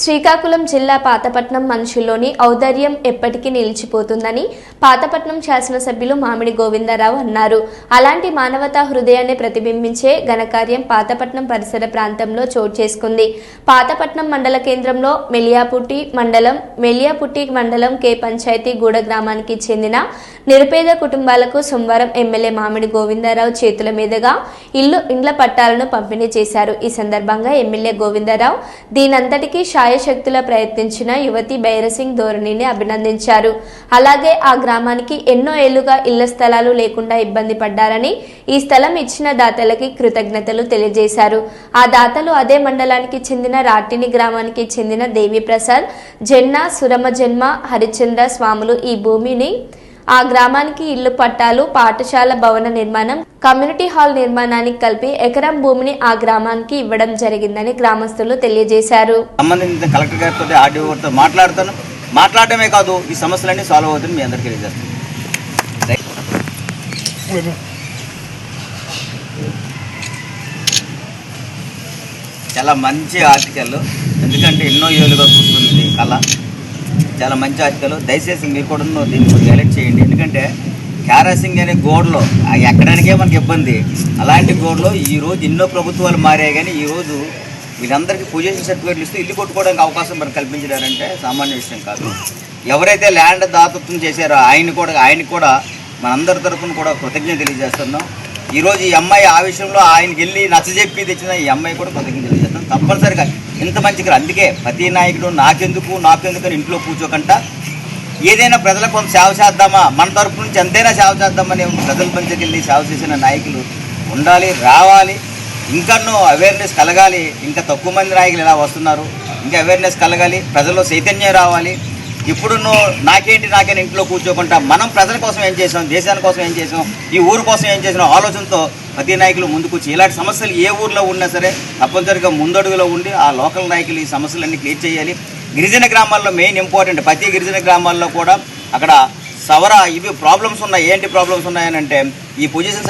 శ్రీకాకుళం జిల్లా పాతపట్నం మనుషుల్లోని ఔదార్యం ఎప్పటికీ నిలిచిపోతుందని పాతపట్నం శాసనసభ్యులు మామిడి గోవిందరావు అన్నారు. అలాంటి మానవతా హృదయాన్ని ప్రతిబింబించే ఘనకార్యం పాతపట్నం పరిసర ప్రాంతంలో చోటు చేసుకుంది. పాతపట్నం మండల కేంద్రంలో మెలియాపుట్టి మండలం మెలియాపుట్టి మండలం కే పంచాయతీ గూడ గ్రామానికి చెందిన నిరుపేద కుటుంబాలకు సోమవారం ఎమ్మెల్యే మామిడి గోవిందరావు చేతుల మీదుగా ఇల్లు ఇండ్ల పట్టాలను పంపిణీ చేశారు. ఈ సందర్భంగా ఎమ్మెల్యే గోవిందరావు దీనంతటికీ శాయశక్తుల ప్రయత్నించిన యువతి బైరసింగ్ ధోరణిని అభినందించారు. అలాగే ఆ గ్రామానికి ఎన్నో ఏళ్ళుగా ఇళ్ళ స్థలాలు లేకుండా ఇబ్బంది పడ్డారని ఈ స్థలం ఇచ్చిన దాతలకి కృతజ్ఞతలు తెలియజేశారు. ఆ దాతలు అదే మండలానికి చెందిన రాటిని గ్రామానికి చెందిన దేవిప్రసాద్ జెన్న సురమ జన్మ హరిచంద్ర స్వాములు ఈ భూమిని ఆ గ్రామానికి ఇల్లు పట్టాలు పాఠశాల భవన నిర్మాణం కమ్యూనిటీ హాల్ నిర్మాణానికి కలిపి ఎకరం భూమిని ఆ గ్రామానికి ఇవ్వడం జరిగిందని గ్రామస్తులు తెలియజేశారు. సంబంధించిన కలెక్టర్ గారితో ఆర్డీఓతో మాట్లాడుతాను మాట్లాడటమే కాదు ఈ సమస్యలన్నీ సాల్వ్ అవుతుంది మీ అందరికీ తెలియజేస్తాను చాలా మంచి ఆర్టికల్. ఎందుకంటే ఎన్నో ఏళ్ళుగా చూస్తుంది కళ. చాలా మంచి ఆర్టికల్. దయచేసి మీరు కూడా దీన్ని సెలెక్ట్ చేయండి. ఎందుకంటే క్యారాసింగ్ అనే గోడలో ఎక్కడానికే మనకి ఇబ్బంది. అలాంటి గోడలో ఈరోజు ఎన్నో ప్రభుత్వాలు మారాయి కానీ ఈ రోజు వీళ్ళందరికీ పొజిషన్ సర్టిఫికేట్లు ఇస్తూ ఇల్లు కొట్టుకోవడానికి అవకాశం మనకు కల్పించడారంటే సామాన్య విషయం కాదు. ఎవరైతే ల్యాండ్ దాతత్వం చేశారో ఆయన కూడా ఆయన కూడా మనందరి తరఫున కూడా కృతజ్ఞత తెలియజేస్తున్నాం. ఈరోజు ఈ అమ్మాయి ఆ విషయంలో ఆయనకి వెళ్ళి నచ్చజెప్పి తెచ్చిన ఈ అమ్మాయి కూడా కృతజ్ఞత తెలియజేస్తున్నాం. తప్పనిసరిగా ఇంత మంచి అందుకే ప్రతి నాయకుడు నాకెందుకు నాకెందుకు అని ఇంట్లో కూర్చోకుండా ఏదైనా ప్రజలకు కొంత సేవ చేద్దామా? మన తరపు నుంచి ఎంతైనా సేవ చేద్దామని ప్రజల పంచకెళ్ళి సేవ చేసిన నాయకులు ఉండాలి రావాలి. ఇంకన్నో అవేర్నెస్ కలగాలి. ఇంకా తక్కువ మంది నాయకులు ఇలా వస్తున్నారు. ఇంకా అవేర్నెస్ కలగాలి. ప్రజల్లో చైతన్యం రావాలి. ఇప్పుడు నువ్వు నాకేంటి నాకేం ఇంట్లో కూర్చోకుండా మనం ప్రజల కోసం ఏం చేసాం దేశాని కోసం ఏం చేసాం ఈ ఊరు కోసం ఏం చేసాం ఆలోచనతో ప్రతి నాయకులు ముందుకు వచ్చి ఇలాంటి సమస్యలు ఏ ఊర్లో ఉన్నా సరే తప్పనిసరిగా ముందడుగులో ఉండి ఆ లోకల్ నాయకులు ఈ సమస్యలన్నీ క్లియర్ చేయాలి. గిరిజన గ్రామాల్లో మెయిన్ ఇంపార్టెంట్ ప్రతి గిరిజన గ్రామాల్లో కూడా అక్కడ సవర ఇవి ప్రాబ్లమ్స్ ఉన్నాయి ఏంటి ప్రాబ్లమ్స్ ఉన్నాయని అంటే ఈ పొజిషన్